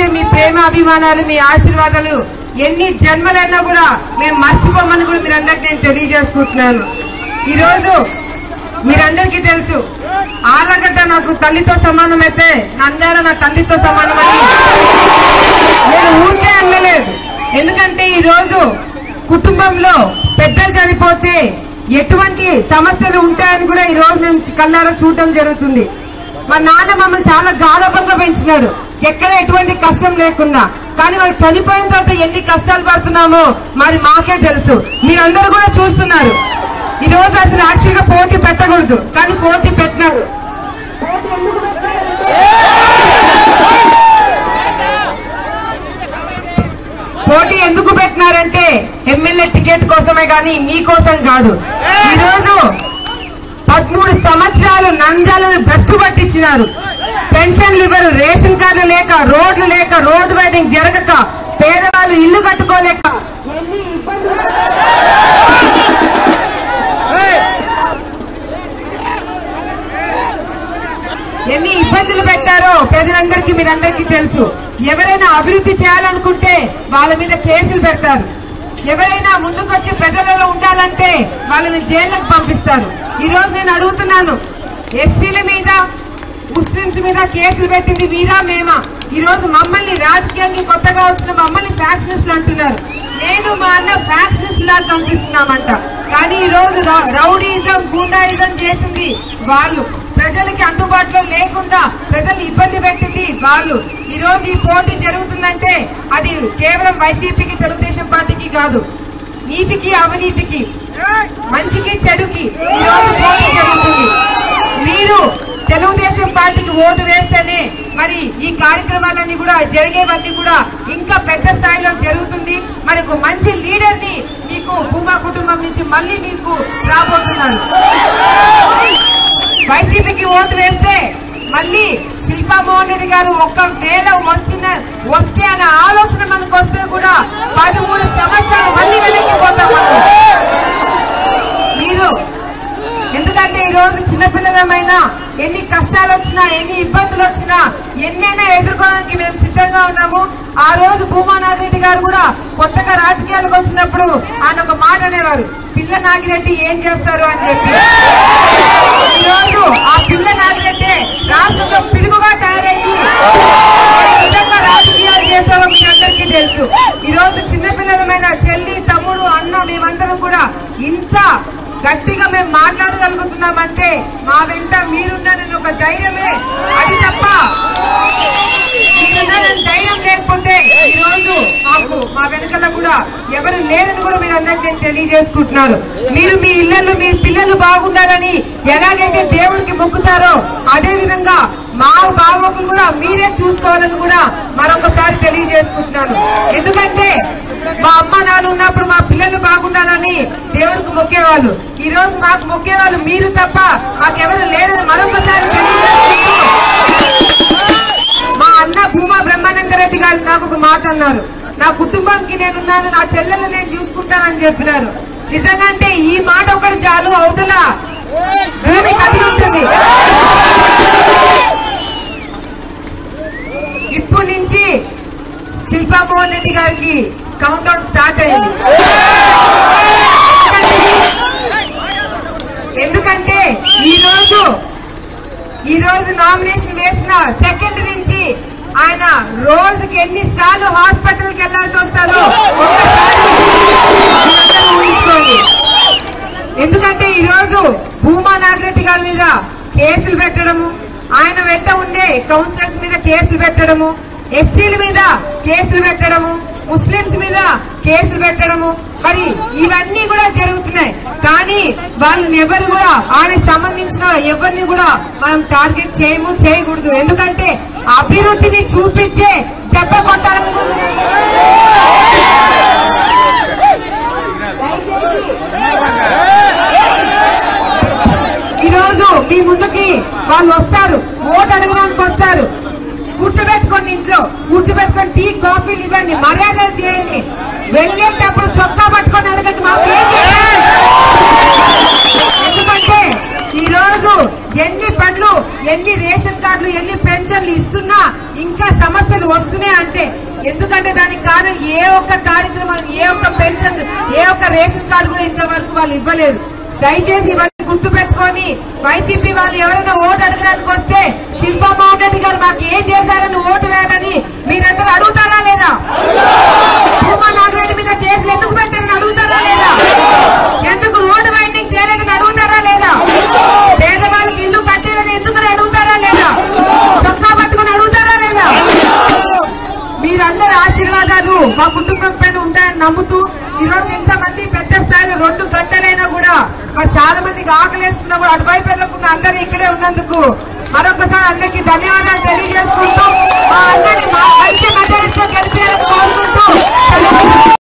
ఇచ్చే మీ ప్రేమ అభిమానాలు మీ ఆశీర్వాదాలు ఎన్ని జన్మలైనా కూడా మేము మర్చిపోమని కూడా మీరందరికీ నేను తెలియజేసుకుంటున్నాను. ఈరోజు మీరందరికీ తెలుసు ఆలగడ్డ నాకు తల్లితో సమానమైతే నంద్యాల నా తల్లితో సమానమని నేను ఊరికే అనలేదు. ఎందుకంటే ఈరోజు కుటుంబంలో పెద్దలు చనిపోతే ఎటువంటి సమస్యలు ఉంటాయని కూడా ఈ రోజు మేము కళ్ళారా చూడటం జరుగుతుంది. మా నాన్న మమ్మల్ని చాలా గాఢపంగా పెంచినాడు. ఎక్కడ ఎటువంటి కష్టం లేకుండా కానీ వాళ్ళు చనిపోయిన తర్వాత ఎన్ని కష్టాలు పడుతున్నామో మరి మాకే తెలుసు. మీరందరూ కూడా చూస్తున్నారు. ఈ రోజు అసలు యాక్చువల్గా పోటీ పెట్టకూడదు. కానీ పోటీ పెట్టినారు. పోటీ ఎందుకు పెట్టినారంటే ఎమ్మెల్యే టికెట్ కోసమే కానీ మీకోసం కాదు. ఈరోజు పదమూడు సంవత్సరాలు నంద్యాలను బెస్ట్ పట్టించినారు. పెన్షన్లు ఇవ్వరు రేషన్ కార్డు లేక రోడ్లు లేక రోడ్డు వైడింగ్ జరగక పేదవాళ్ళు ఇల్లు కట్టుకోలేక. ఎన్ని ఇబ్బందులు. పెట్టారో ప్రజలందరికీ మీరందరికీ తెలుసు. ఎవరైనా అభివృద్ధి చేయాలనుకుంటే వాళ్ళ మీద కేసులు పెడతారు. ఎవరైనా ముందుకొచ్చి ప్రజలలో ఉండాలంటే వాళ్ళని జైలుకు పంపిస్తారు. ఈ రోజు నేను అడుగుతున్నాను ఎస్సీల మీద ముస్లింస్ మీద కేసులు పెట్టింది వీరా మేమా? ఈ రోజు మమ్మల్ని రాజకీయానికి కొత్తగా వచ్చిన మమ్మల్ని ఫ్యాక్షనిస్టులు అంటున్నారు. నేను మా అన్న ఫ్యాక్షనిస్ట్ లా కనిపిస్తున్నామంట. కానీ ఈ రోజు రౌడీజం గూండాయిజం చేసింది వాళ్ళు. ప్రజలకి అందుబాటులో లేకుండా ప్రజలు ఇబ్బంది పెట్టింది వాళ్ళు. ఈ రోజు ఈ పోటీ జరుగుతుందంటే అది కేవలం వైసీపీకి తెలుగుదేశం పార్టీకి కాదు. నీతికి అవినీతికి మంచికి చెడుకి ఈ రోజు పోటీ జరుగుతుంది. మీరు తెలుగుదేశం పార్టీకి ఓటు వేస్తేనే మరి ఈ కార్యక్రమాలన్నీ కూడా జరిగేవన్నీ కూడా ఇంకా పెద్ద స్థాయిలో జరుగుతుంది. మరి ఒక మంచి లీడర్ని మీకు భూమా కుటుంబం నుంచి మళ్ళీ మీకు రాబోతున్నాను. వైసీపీకి ఓటు వేస్తే మళ్ళీ శిల్పా మోహన్ రెడ్డి గారు ఒక్కవేళ వచ్చిన వస్తే అనే ఆలోచన మనకు వస్తే కూడా పదమూడు సంవత్సరాలు మళ్ళీ వెనక్కి పోతాం మనం. మీరు ఎందుకంటే ఈ రోజు చిన్నపిల్లలమైనా ఎన్ని కష్టాలు వచ్చినా ఎన్ని ఇబ్బందులు వచ్చినా ఎన్నైనా ఎదుర్కోవడానికి మేము సిద్ధంగా ఉన్నాము. ఆ రోజు భూమా నాగిరెడ్డి గారు కూడా కొత్తగా రాజకీయాలకు వచ్చినప్పుడు ఆయన ఒక మాట అనేవారు పిల్ల నాగిరెడ్డి ఏం చేస్తారు? అని చెప్పి. ఈ రోజు ఆ పిల్ల నాగిరెడ్డి రాష్ట్రంలో పిలుగుగా తయారయ్యి నిజంగా రాజకీయాలు చేస్తారో మీ అందరికీ తెలుసు. ఈరోజు చిన్నపిల్లలమైన చెల్లి తమ్ముడు అన్న మేమందరం కూడా ఇంత గట్టిగా మేము మాట్లాడగలుగుతున్నామంటే మా వెంట మీరున్న ఒక ధైర్యమే. అది తప్ప ధైర్యం లేకపోతే ఈ రోజు మాకు మా వెనకాల కూడా ఎవరు లేరని కూడా మీరు అందరికీ నేను తెలియజేసుకుంటున్నారు మీరు మీ ఇళ్ళలో మీ పిల్లలు బాగుండాలని ఎలాగైతే దేవుడికి మొక్కుతారో అదే విధంగా మా బావకు కూడా మీరే చూసుకోవాలని కూడా మరొకసారి తెలియజేసుకుంటున్నాను. ఎందుకంటే మా అమ్మ నాన్న ఉన్నప్పుడు మా పిల్లలు బాగుండాలని దేవుడికి మొక్కేవాళ్ళు. ఈ రోజు మాకు మొక్కేవాళ్ళు మీరు తప్ప మాకెవరు లేరని మరొకసారి మా అన్న భూమా బ్రహ్మానంద రెడ్డి గారు నాకు ఒక మాట అన్నారు. నా కుటుంబానికి నేనున్నాను నా చెల్లెలు నేను చూసుకుంటానని చెప్పినారు. నిజంగా ఈ మాట ఒకటి చాలు అవతల భూమి కదిలించింది ఇప్పటి నుంచి శిల్పా మోహన్ రెడ్డి గారికి కౌంట్ డౌన్ స్టార్ట్ అయింది. ఎందుకంటే ఈ రోజు ఈ రోజు నామినేషన్ వేసిన సెకండ్ నుంచి ఆయన రోజుకి ఎన్ని సార్లు హాస్పిటల్ వెళ్ళాల్సి వస్తారో ఊహించుకోండి. ఎందుకంటే ఈ రోజు భూమా నాగరెడ్డి గారి మీద కేసులు పెట్టడము ఆయన వెంట ఉండే కౌన్సిలర్స్ మీద కేసులు పెట్టడము ఎస్టీల మీద కేసులు పెట్టడము ముస్లింస్ మీద కేసులు పెట్టడము మరి ఇవన్నీ కూడా జరుగుతున్నాయి. కానీ వాళ్ళని ఎవరు కూడా ఆయనకు సంబంధించిన ఎవరిని కూడా మనం టార్గెట్ చేయము చేయకూడదు. ఎందుకంటే అభివృద్ధిని చూపించే దెబ్బ ఈరోజు మీ ముందుకి వాళ్ళు వస్తారు. ఓటు అడగడానికి వస్తారు. కూర్చోబెట్టుకోండి ఇంట్లో పెట్టుకొని టీ కాఫీలు ఇవ్వండి మర్యాదలు చేయండి వెళ్ళేటప్పుడు చొక్కా పట్టుకొని అడగండి మాకు ఎందుకంటే ఈ రోజు ఎన్ని పనులు ఎన్ని రేషన్ కార్డులు ఎన్ని పెన్షన్లు ఇస్తున్నా ఇంకా సమస్యలు వస్తున్నాయి అంటే ఎందుకంటే దానికి కారణం ఏ ఒక్క కార్యక్రమం ఏ ఒక్క పెన్షన్ ఏ ఒక్క రేషన్ కార్డు కూడా ఇంతవరకు వాళ్ళు ఇవ్వలేదు. దయచేసి ఇవన్నీ గుర్తు పెట్టుకొని వైసీపీ వాళ్ళు ఎవరైనా ఓటు అడగడానికి వస్తే శిల్పా మోహన్ గారు మాకు ఏం చేశారని ఓటు వేయమని మీరందరూ అడుగుతారా లేదా? భూమా నాగరెడ్డి మీద కేసులు ఎందుకు పెట్టారని అడుగుతారా లేదా? ఎందుకు రోడ్డు వైండింగ్ చేయలేదని అడుగుతారా లేదా? పేదవాళ్ళకి ఇల్లు కట్టారని ఎందుకు అడుగుతారా లేదా? చొక్కా పట్టుకుని అడుగుతారా లేదా? మీరందరూ ఆశీర్వాదాలు మా కుటుంబం పైన ఉంటాయని నమ్ముతూ ఈరోజు ఇంతమంది పెద్ద స్థాయిలో రెండు గంటలైనా కూడా మరి చాలా మందికి ఆకలేస్తున్నా కూడా అటువైపు వెళ్ళకుండా అందరూ ఇక్కడే ఉన్నందుకు మరొకసారి అందరికీ ధన్యవాదాలు తెలియజేసుకుంటూ మా అందరినీ మా మంచి మెజారిటీతో గెలిపేయాలని కోరుకుంటూ